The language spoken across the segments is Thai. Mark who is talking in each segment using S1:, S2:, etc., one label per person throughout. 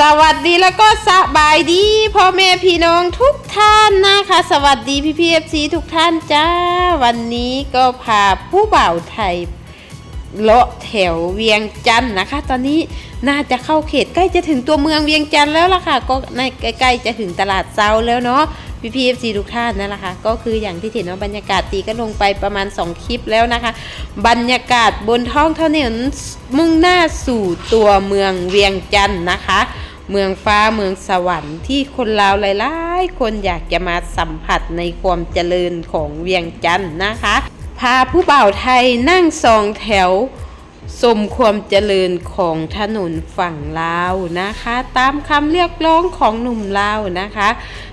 S1: สวัสดีแล้วก็สบายดีพ่อแม่พี่น้องทุกท่านนะคะ สวัสดีพี่พีเอฟซีทุกท่านจ้า วันนี้ก็พาผู้บ่าวไทยเลาะแถวเวียงจันทน์นะคะ ตอนนี้น่าจะเข้าเขตใกล้จะถึงตัวเมืองเวียงจันทน์แล้วล่ะค่ะ ก็ในใกล้ๆจะถึงตลาดเซาแล้วเนาะพี่พีเอฟซีทุกท่านนั่นแหละค่ะ ก็คืออย่างที่เห็นว่าบรรยากาศตีก็ลงไปประมาณ 2 คลิปแล้วนะคะ บรรยากาศบนท้องถนนมุ่งหน้าสู่ตัวเมืองเวียงจันทน์นะคะ เมืองฟ้าเมืองสวรรค์ที่คนลาวหลายๆ คนอยากจะมาสัมผัสในความเจริญของเวียงจันทน์นะคะ พาผู้บ่าวไทยนั่งสองแถวชมความเจริญของถนนฝั่งลาวนะคะ ตามคำเรียกร้องของหนุ่มลาวนะคะ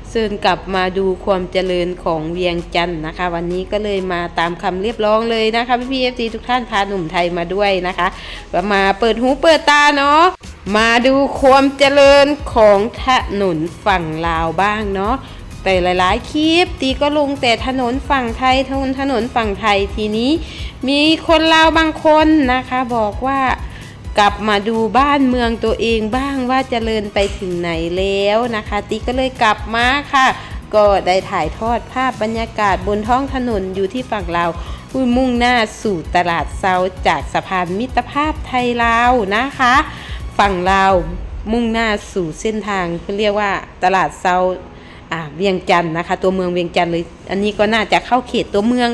S1: เชิญกลับมาดูความเจริญของเวียงจันทน์นะคะ วันนี้ก็เลยมาตามคำเรียกร้องเลยนะคะพี่พีเอฟซีทุกท่านพาหนุ่มไทยมาด้วยนะคะมาเปิดหูเปิดตาเนาะ มาดูความเจริญของถนนฝั่งลาวบ้างเนาะแต่หลาย ๆ คลิปตีก็ลงแต่ถนนฝั่งไทยทนถนนฝั่งไทยทีนี้ มีคนลาวบางคนนะคะ บอกว่ากลับมาดูบ้านเมืองตัวเองบ้างว่าเจริญไปถึงไหนแล้วนะคะ ตีก็เลยกลับมาค่ะ ก็ได้ถ่ายทอดภาพบรรยากาศบนท้องถนนอยู่ที่ฝั่งลาวมุ่งหน้าสู่ตลาดเซาจากสะพานมิตรภาพไทยลาวนะคะ ฝั่งลาวมุ่งหน้าสู่เส้นทางเขาเรียกว่าตลาดเซาอ่าเวียงจันทน์นะคะ ตัวเมืองเวียงจันทน์เลย อันนี้ก็น่าจะเข้าเขตตัวเมือง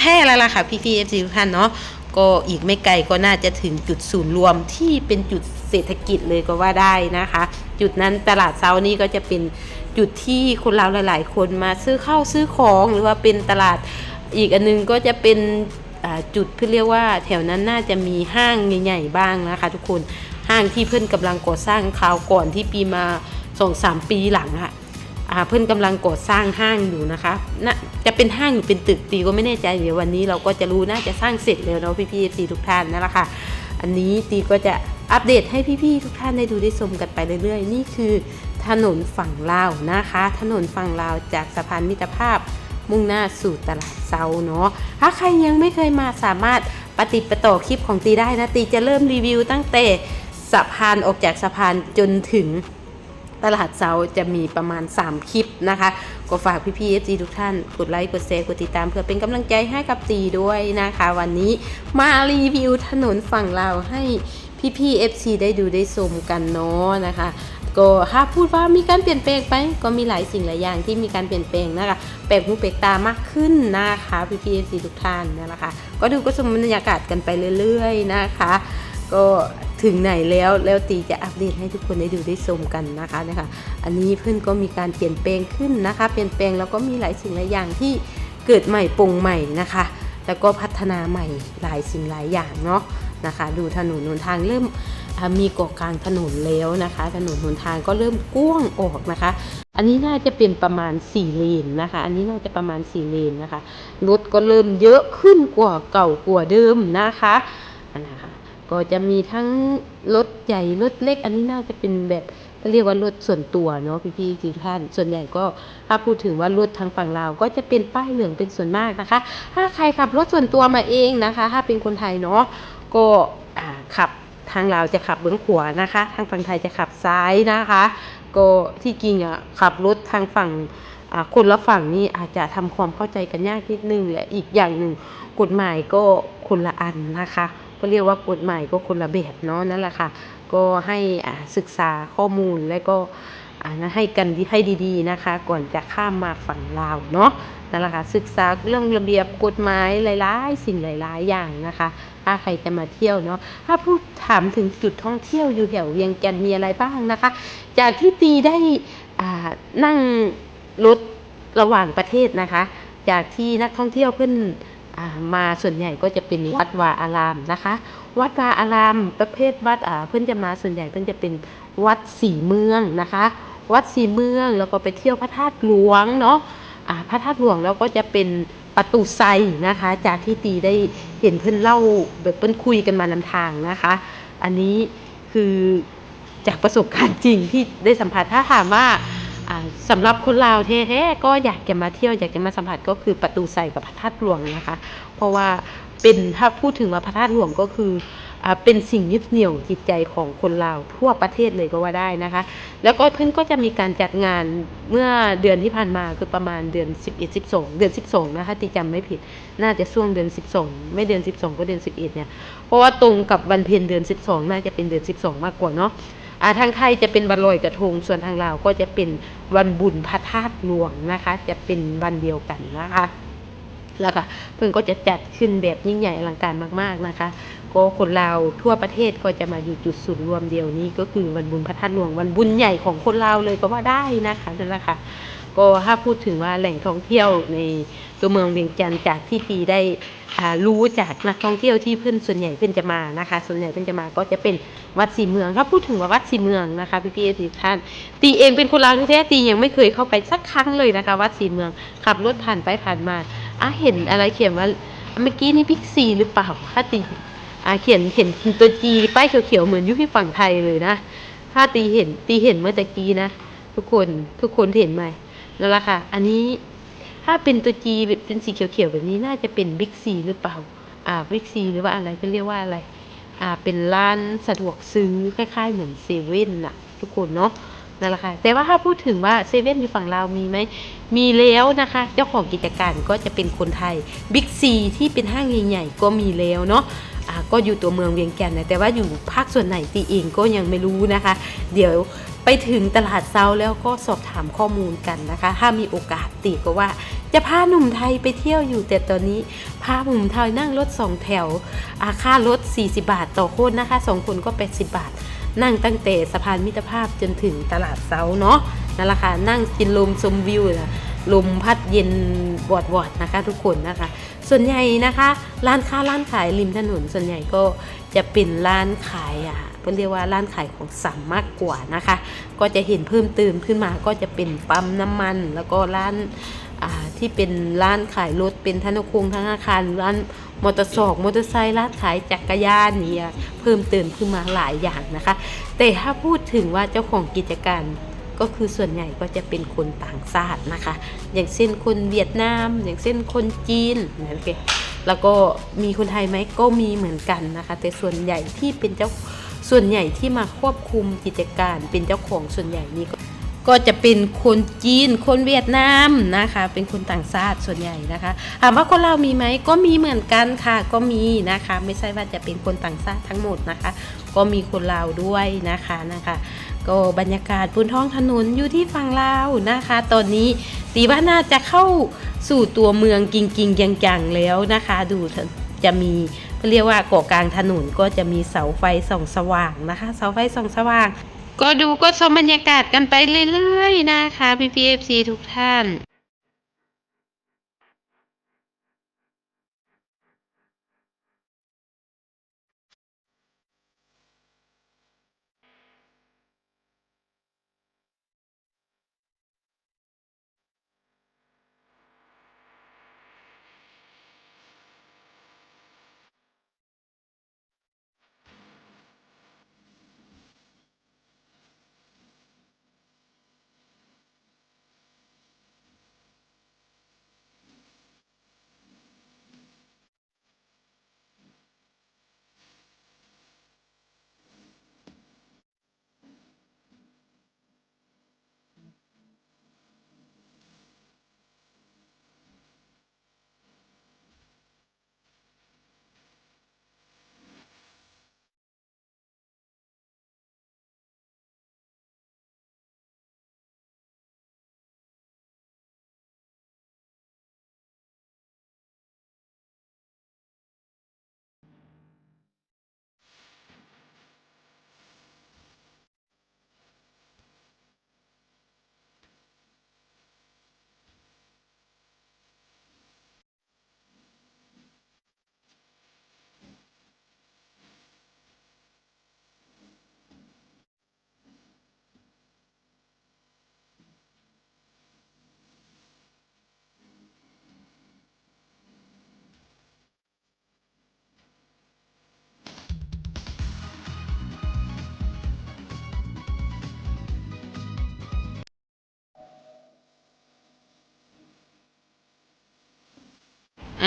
S1: แท้ๆแล้วล่ะค่ะพี่พีเอฟซีทุกท่านเนาะก็อีกไม่ไกลก็น่าจะถึงจุดศูนย์รวมที่เป็นจุดเศรษฐกิจเลยก็ว่าได้นะคะ จุดนั้นตลาดเซานี้ก็จะเป็นจุดที่คนลาหลาย ๆ คนมาซื้อข้าวซื้อของหรือว่าเป็นตลาดอีกอันนึงก็จะเป็นจุดเพื่อเรียกว่าแถวนั้นน่าจะมีห้างใหญ่ ๆ บ้างนะคะ ทุกคน ห้างที่เพื่อนกำลังก่อสร้างคราวก่อนที่ปีมาสองสามปีหลังอะอ่าเพื่อนกำลังก่อสร้างห้างอยู่นะคะน่าจะเป็นห้างหรือเป็นตึกตีก็ไม่แน่ใจเดี๋ยววันนี้เราก็จะรู้น่าจะสร้างเสร็จแล้วเนาะพี่ๆตีทุกท่านนั่นแหละค่ะ อันนี้ตีก็จะอัปเดตให้พี่ๆทุกท่านได้ดูได้ชมกันไปเรื่อยๆ นี่คือถนนฝั่งลาวนะคะ ถนนฝั่งลาวจากสะพานมิตรภาพมุ่งหน้าสู่ตลาดเซาเนาะ ถ้าใครยังไม่เคยมาสามารถปฏิปต่อคลิปของตีได้นะ ตีจะเริ่มรีวิวตั้งแต่ สะพานออกจากสะพานจนถึงตลาดเซาจะมีประมาณ 3 คลิปนะคะก็ฝากพี่ๆเอฟซีทุกท่านกดไลค์กดแชร์กดติดตาม เพื่อเป็นกำลังใจให้กับตีด้วยนะคะ วันนี้มารีวิวถนนฝั่งลาให้พี่ๆ FC ได้ดูได้ชมกันเนาะนะคะก็ถ้าพูดว่ามีการเปลี่ยนแปลงไปก็มีหลายสิ่งหลายอย่างที่มีการเปลี่ยนแปลงนะคะแปลกหูแปลกตามากขึ้นนะคะพี่พีเอซีทุกท่านนะคะก็ดูก็ชมบรรยากาศกันไปเรื่อย ๆ นะคะ ก็ถึงไหนแล้วแล้วตีจะอัปเดตให้ทุกคนได้ดูได้ชมกันนะคะนะคะอันนี้เพื่อนก็มีการเปลี่ยนแปลงขึ้นนะคะ เปลี่ยนแปลงแล้วก็มีหลายสิ่งหลายอย่างที่เกิดใหม่ปรุงใหม่นะคะ แล้วก็พัฒนาใหม่หลายสิ่งหลายอย่างเนาะนะคะ ดูถนนหนทางเริ่มมีเกาะกลางถนนแล้วนะคะ ถนนหนทางก็เริ่มกว้างออกนะคะ อันนี้น่าจะเป็นประมาณ4เลนนะคะ อันนี้น่าจะประมาณ4เลนนะคะรถก็เริ่มเยอะขึ้นกว่าเก่ากว่าเดิมนะคะ ก็จะมีทั้งรถใหญ่รถเล็ก อันนี้น่าจะเป็นแบบเรียกว่ารถส่วนตัวเนาะพี่ๆทุกท่าน ส่วนใหญ่ก็ถ้าพูดถึงว่ารถทางฝั่งลาวก็จะเป็นป้ายเหลืองเป็นส่วนมากนะคะ ถ้าใครขับรถส่วนตัวมาเองนะคะ ถ้าเป็นคนไทยเนาะก็ขับทางลาวจะขับเบื้องขวานะคะ ทางฝั่งไทยจะขับซ้ายนะคะ ก็ที่จริงอะขับรถทางฝั่งคนละฝั่งนี่อาจจะทำความเข้าใจกันยากนิดนึงและอีกอย่างหนึ่งกฎหมายก็คนละอันนะคะ ก็เรียกว่ากฎหมายก็คนละแบบเนาะนั่นแหละค่ะ ก็ให้ศึกษาข้อมูลและก็ให้กันให้ดีๆนะคะ ก่อนจะข้ามมาฝั่งลาวเนาะนั่นแหละค่ะศึกษาเรื่องระเบียบกฎหมายหลายๆ สิ่งหลายๆ อย่างนะคะ ถ้าใครจะมาเที่ยวเนาะถ้าพูดถามถึงจุดท่องเที่ยวอยู่แถวเวียงจันทร์มีอะไรบ้างนะคะ จากที่ตีได้นั่งรถระหว่างประเทศนะคะ จากที่นักท่องเที่ยวเพื่อน มาส่วนใหญ่ก็จะเป็นวัดวาอารามนะคะ วัดวาอารามประเภทวัดอ่าเพื่อนจะมาส่วนใหญ่เพื่อนจะเป็นวัดสีเมืองนะคะ วัดสีเมืองแล้วก็ไปเที่ยวพระธาตุหลวงเนาะอ่าพระธาตุหลวงแล้วก็จะเป็นประตูไซนะคะ จากที่ตีได้เห็นเพื่อนเล่าแบบเพื่อนคุยกันมานำทางนะคะ อันนี้คือจากประสบการณ์จริงที่ได้สัมผัสถ้าถามว่า สำหรับคนลาวแท้ๆก็อยากจะมาเที่ยวอยากจะมาสัมผัสก็คือประตูไซกับพระธาตุหลวงนะคะ เพราะว่าเป็นถ้าพูดถึงว่าพระธาตุหลวงก็คืออเป็นสิ่งยึดเหนี่ยวจิตใจของคนลาวทั่วประเทศเลยก็ว่าได้นะคะ แล้วก็เพิ่อนก็จะมีการจัดงานเมื่อเดือนที่ผ่านมาคือประมาณเดือน 11 12 เดือน 12 นะคะที่จำไม่ผิดน่าจะช่วงเดือน 12 ไม่เดือน 12 ก็เดือน 11 เนี่ย เพราะว่าตรงกับวันเพ็ญเดือน 12 น่าจะเป็นเดือน 12 มากกว่าเนาะ อ่าทางไทยจะเป็นวันลอยกระทง ส่วนทางลาวก็จะเป็นวันบุญพระธาตุหลวงนะคะ จะเป็นวันเดียวกันนะคะแล้วก็เพิ่งก็จะจัดขึ้นแบบยิ่งใหญ่อลังการมาก ๆนะคะ ก็คนลาวทั่วประเทศก็จะมาอยู่จุดศูนย์รวมเดียวนี้ ก็คือวันบุญพระธาตุหลวงวันบุญใหญ่ของคนลาวเลยก็ว่าได้นะคะนั่นแหละค่ะก็ถ้าพูดถึงว่าแหล่งท่องเที่ยวในตัวเมืองเวียงจันทร์จากที่ตีได้รู้จากนักท่องเที่ยวที่เพื่อนส่วนใหญ่เพื่อนจะมานะคะ ส่วนใหญ่เพื่อนจะมาก็จะเป็นวัดสีเมืองถ้าพูดถึงว่าวัดสีเมืองนะคะพี่พี่ทุกท่านตีเองเป็นคนลาวแท้ตียังไม่เคยเข้าไปสักครั้งเลยนะคะ วัดสีเมืองขับรถผ่านไปผ่านมาอะเห็นอะไรเขียนว่าเมื่อกี้นี่พิกซีหรือเปล่าถ้าตี อ่าเขียนเห็นตัวจีป้ายเขียวๆเหมือนอยุพี่ฝั่งไทยเลยนะ ถ้าตีเห็นตีเห็นเมื่อตะกี้นะ ทุกคนทุกคนเห็นไหมนั่นแหละค่ะ อันนี้ถ้าเป็นตัวจีเป็นสีเขียวๆแบบนี้น่าจะเป็นบิ๊กซีหรือเปล่า อ่าบิ๊กซีหรือว่าอะไรก็เรียกว่าอะไร อ่าเป็นร้านสะดวกซื้อคล้ายๆเหมือนเซเว่นน่ะทุกคนเนาะนั่นแหละค่ะ แต่ว่าถ้าพูดถึงว่าเซเว่นอยู่ฝั่งลาวมีไหม มีแล้วนะคะ เจ้าของกิจการก็จะเป็นคนไทย บิ๊กซีที่เป็นห้างใหญ่ๆก็มีแล้วเนาะ ก็อยู่ตัวเมืองเวียงแก่นนะแต่ว่าอยู่ภาคส่วนไหนตีเองก็ยังไม่รู้นะคะ เดี๋ยวไปถึงตลาดเซาแล้วก็สอบถามข้อมูลกันนะคะ ถ้ามีโอกาสตีก็ว่า จะพาหนุ่มไทยไปเที่ยวอยู่ แต่ตอนนี้พาหนุ่มไทยนั่งรถสองแถว อาค่ารถ 40 บาทต่อคนนะคะสองคนก็ 80 บาท นั่งตั้งแต่สะพานมิตรภาพจนถึงตลาดเซาเนาะนั่นแหละค่ะนั่งกินลมชมวิวนะ ลมพัดเย็นวอดวอดนะคะ ทุกคนนะคะ ส่วนใหญ่นะคะร้านค้าร้านขายริมถนน ส่วนใหญ่ก็จะเป็นร้านขายอะเพื่อเรียกว่าร้านขายของสัมมากกว่านะคะ ก็จะเห็นเพิ่มเติมขึ้นมาก็จะเป็นปั๊มน้ำมัน แล้วก็ร้านาที่เป็นร้านขายรถเป็นธนคงธนาคารร้านมอเตอร์สอกมอเตอร์ไซค์ร้านขายจักรยานนี่เพิ่มเติมขึ้นมาหลายอย่างนะคะ แต่ถ้าพูดถึงว่าเจ้าของกิจการ ก็คือส่วนใหญ่ก็จะเป็นคนต่างชาตินะคะ อย่างเช่นคนเวียดนาม อย่างเช่นคนจีนนั่นเองแล้วก็มีคนไทยไหมก็มีเหมือนกันนะคะ แต่ส่วนใหญ่ที่เป็นเจ้าส่วนใหญ่ที่มาควบคุมกิจการเป็นเจ้าของส่วนใหญ่นี่ก็จะเป็นคนจีน คนเวียดนามนะคะ เป็นคนต่างชาติส่วนใหญ่นะคะ ถามว่าคนเราวมีไหมก็มีเหมือนกันค่ะ ก็มีนะคะ ไม่ใช่ว่าจะเป็นคนต่างชาติทั้งหมดนะคะ ก็มีคนลาวด้วยนะคะนะคะ ก็บรรยากาศบนท้องถนนอยู่ที่ฝั่งลาวนะคะ ตอนนี้ตีว่าน่าจะเข้าสู่ตัวเมืองกิงกิงยังจังๆแล้วนะคะ ดูจะมีเขาเรียกว่าเกาะกลางถนนก็จะมีเสาไฟส่องสว่างนะคะ เสาไฟส่องสว่าง ก็ดูก็ชมบรรยากาศกันไปเรื่อยๆนะคะพี่พีเอฟซีทุกท่าน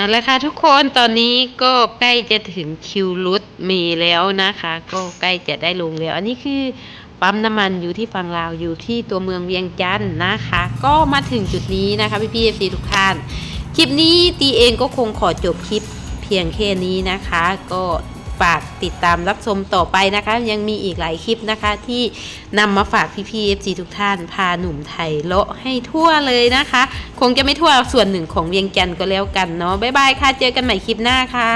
S1: อะแล้วค่ะทุกคนตอนนี้ก็ใกล้จะถึงคิวรุดมีแล้วนะคะ ก็ใกล้จะได้ลงแล้ว อันนี้คือปั๊มน้ำมันอยู่ที่ฝั่งลาวอยู่ที่ตัวเมืองเวียงจันทร์นะคะ ก็มาถึงจุดนี้นะคะพี่พี่เอฟซีทุกท่าน คลิปนี้ตีเองก็คงขอจบคลิปเพียงแค่นี้นะคะ ก็ ฝากติดตามรับชมต่อไปนะคะ ยังมีอีกหลายคลิปนะคะที่นำมาฝากพี่พี่เอฟซีทุกท่าน พาหนุ่มไทยเลาะให้ทั่วเลยนะคะ คงจะไม่ทั่วส่วนหนึ่งของเวียงจันทร์ก็แล้วกันเนาะบ๊ายบายค่ะ เจอกันใหม่คลิปหน้าค่ะ